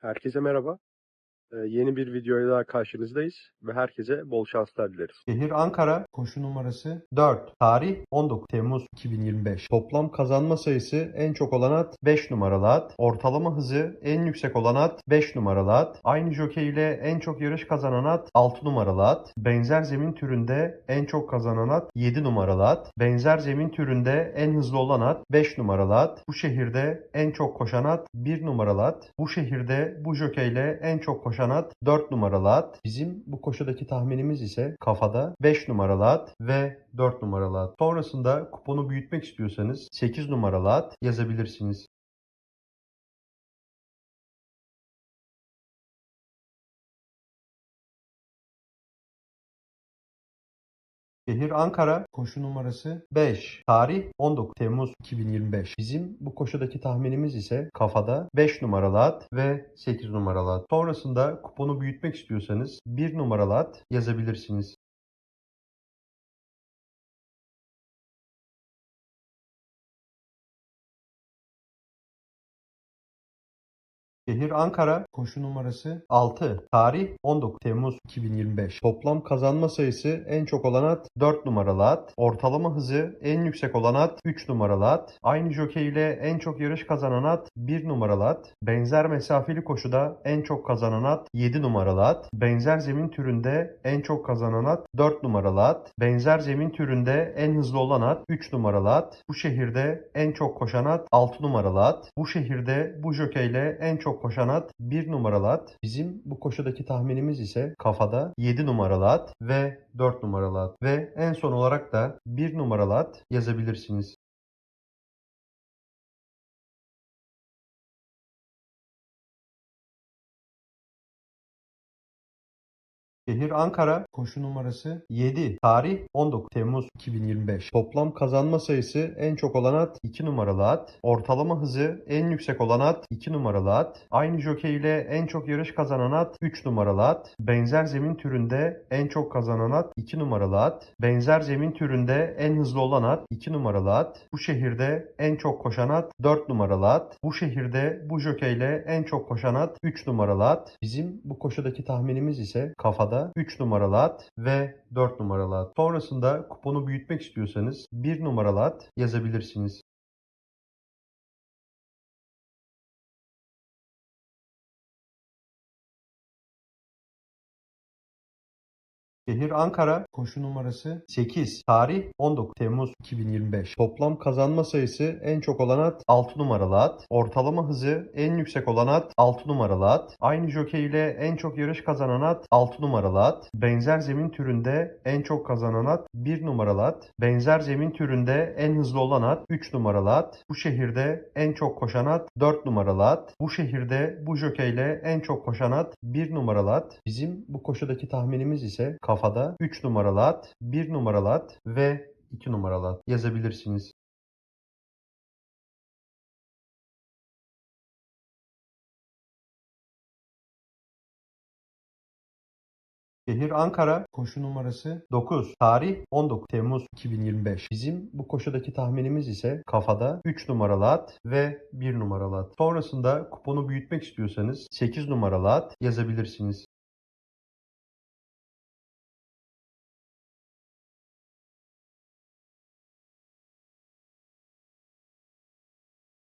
Herkese merhaba. Ee, yeni bir videoya daha karşınızdayız ve herkese bol şanslar dileriz. Şehir Ankara, koşu numarası 4. Tarih 19 Temmuz 2025. Toplam kazanma sayısı en çok olan at 5 numaralı at. Ortalama hızı en yüksek olan at 5 numaralı at. Aynı jokey ile en çok yarış kazanan at 6 numaralı at. Benzer zemin türünde en çok kazanan at 7 numaralı at. Benzer zemin türünde en hızlı olan at 5 numaralı at. Bu şehirde en çok koşan at 1 numaralı at. Bu şehirde bu jokey ile en çok koşan at 4 numaralı at. Bizim bu koşudaki tahminimiz ise kafada 5 numaralı at ve 4 numaralı at. Sonrasında kuponu büyütmek istiyorsanız 8 numaralı at yazabilirsiniz. Şehir Ankara, koşu numarası 5. Tarih 19 Temmuz 2025. Bizim bu koşudaki tahminimiz ise kafada 5 numaralı at ve 8 numaralı at. Sonrasında kuponu büyütmek istiyorsanız 1 numaralı at yazabilirsiniz. Şehir Ankara, koşu numarası 6. Tarih 19 Temmuz 2025. Toplam kazanma sayısı en çok olan at 4 numaralı at. Ortalama hızı en yüksek olan at 3 numaralı at. Aynı jokey ile en çok yarış kazanan at 1 numaralı at. Benzer mesafeli koşuda en çok kazanan at 7 numaralı at. Benzer zemin türünde en çok kazanan at 4 numaralı at. Benzer zemin türünde en hızlı olan at 3 numaralı at. Bu şehirde en çok koşan at 6 numaralı at. Bu şehirde bu jokeyle en çok koşan at 1 numaralı at. Bizim bu koşudaki tahminimiz ise kafada 7 numaralı at ve 4 numaralı at. Ve en son olarak da 1 numaralı at yazabilirsiniz. Şehir Ankara, koşu numarası 7. Tarih 19 Temmuz 2025. Toplam kazanma sayısı en çok olan at 2 numaralı at. Ortalama hızı en yüksek olan at 2 numaralı at. Aynı jokey ile en çok yarış kazanan at 3 numaralı at. Benzer zemin türünde en çok kazanan at 2 numaralı at. Benzer zemin türünde en hızlı olan at 2 numaralı at. Bu şehirde en çok koşan at 4 numaralı at. Bu şehirde bu jokey ile en çok koşan at 3 numaralı at. Bizim bu koşudaki tahminimiz ise kafada 3 numaralı at ve 4 numaralı at. Sonrasında kuponu büyütmek istiyorsanız 1 numaralı at yazabilirsiniz. Şehir Ankara, koşu numarası 8. Tarih 19 Temmuz 2025. Toplam kazanma sayısı en çok olan at 6 numaralı at. Ortalama hızı en yüksek olan at 6 numaralı at. Aynı jokey ile en çok yarış kazanan at 6 numaralı at. Benzer zemin türünde en çok kazanan at 1 numaralı at. Benzer zemin türünde en hızlı olan at 3 numaralı at. Bu şehirde en çok koşan at 4 numaralı at. Bu şehirde bu jokey ile en çok koşan at 1 numaralı at. Bizim bu koşudaki tahminimiz ise kafada 3 numaralı at, 1 numaralı at ve 2 numaralı at yazabilirsiniz. Şehir Ankara, koşu numarası 9. Tarih 19 Temmuz 2025. Bizim bu koşudaki tahminimiz ise kafada 3 numaralı at ve 1 numaralı at. Sonrasında kuponu büyütmek istiyorsanız 8 numaralı at yazabilirsiniz.